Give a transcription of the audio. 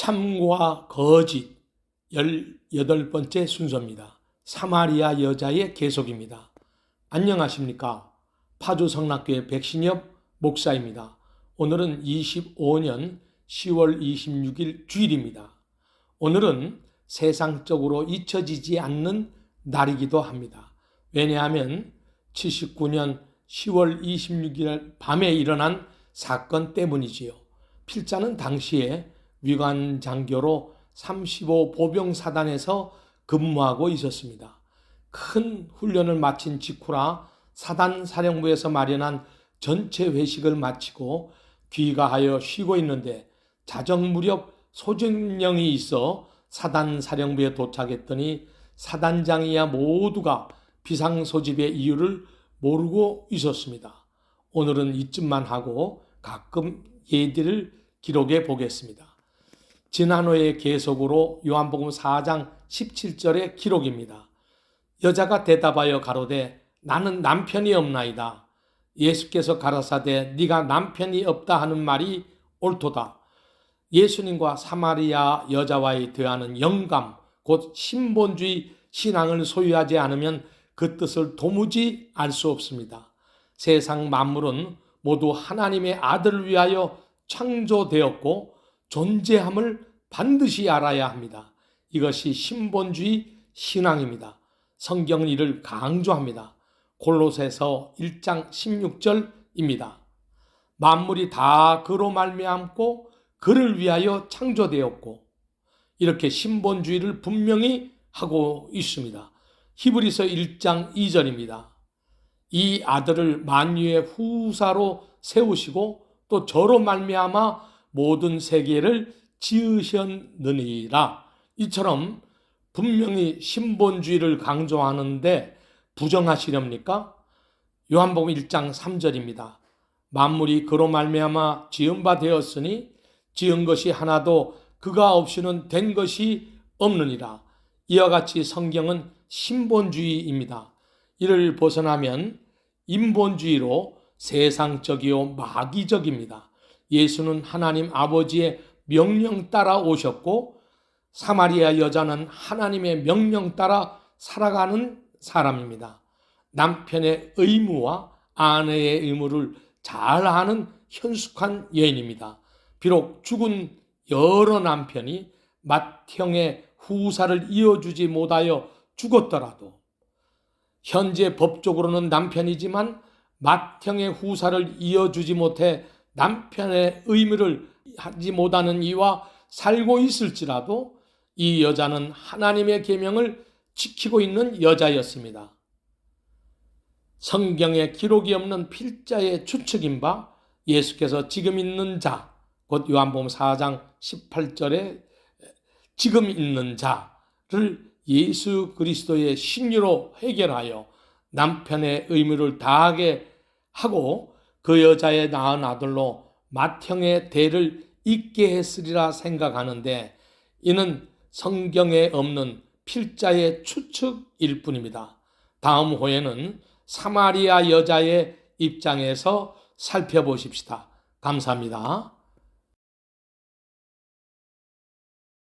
참과 거짓 18번째 순서입니다. 사마리아 여자의 계속입니다. 안녕하십니까? 파주 성락교회 백신엽 목사입니다. 오늘은 25년 10월 26일 주일입니다. 오늘은 세상적으로 잊혀지지 않는 날이기도 합니다. 왜냐하면 79년 10월 26일 밤에 일어난 사건 때문이지요. 필자는 당시에 위관 장교로 35 보병 사단에서 근무하고 있었습니다. 큰 훈련을 마친 직후라 사단 사령부에서 마련한 전체 회식을 마치고 귀가하여 쉬고 있는데 자정 무렵 소진령이 있어 사단 사령부에 도착했더니 사단장이야 모두가 비상소집의 이유를 모르고 있었습니다. 오늘은 이쯤만 하고 가끔 예들을 기록해 보겠습니다. 지난호의 계속으로 요한복음 4장 17절의 기록입니다. 여자가 대답하여 가로되 나는 남편이 없나이다. 예수께서 가라사대 네가 남편이 없다 하는 말이 옳도다. 예수님과 사마리아 여자와의 대하는 영감 곧 신본주의 신앙을 소유하지 않으면 그 뜻을 도무지 알 수 없습니다. 세상 만물은 모두 하나님의 아들을 위하여 창조되었고 존재함을 반드시 알아야 합니다. 이것이 신본주의 신앙입니다. 성경은 이를 강조합니다. 골로새서 1장 16절입니다. 만물이 다 그로 말미암고 그를 위하여 창조되었고 이렇게 신본주의를 분명히 하고 있습니다. 히브리서 1장 2절입니다. 이 아들을 만유의 후사로 세우시고 또 저로 말미암아 모든 세계를 지으셨느니라. 이처럼 분명히 신본주의를 강조하는데 부정하시렵니까? 요한복음 1장 3절입니다. 만물이 그로 말미암아 지은 바 되었으니 지은 것이 하나도 그가 없이는 된 것이 없느니라. 이와 같이 성경은 신본주의입니다. 이를 벗어나면 인본주의로 세상적이요 마귀적입니다. 예수는 하나님 아버지의 명령 따라 오셨고 사마리아 여자는 하나님의 명령 따라 살아가는 사람입니다. 남편의 의무와 아내의 의무를 잘 아는 현숙한 여인입니다. 비록 죽은 여러 남편이 맏형의 후사를 이어주지 못하여 죽었더라도 현재 법적으로는 남편이지만 맏형의 후사를 이어주지 못해 남편의 의무를 하지 못하는 이와 살고 있을지라도 이 여자는 하나님의 계명을 지키고 있는 여자였습니다. 성경에 기록이 없는 필자의 추측인 바 예수께서 지금 있는 자, 곧 요한복음 4장 18절에 지금 있는 자를 예수 그리스도의 신유로 해결하여 남편의 의무를 다하게 하고 그 여자의 낳은 아들로 맏형의 대를 잇게 했으리라 생각하는데 이는 성경에 없는 필자의 추측일 뿐입니다. 다음 호에는 사마리아 여자의 입장에서 살펴보십시다. 감사합니다.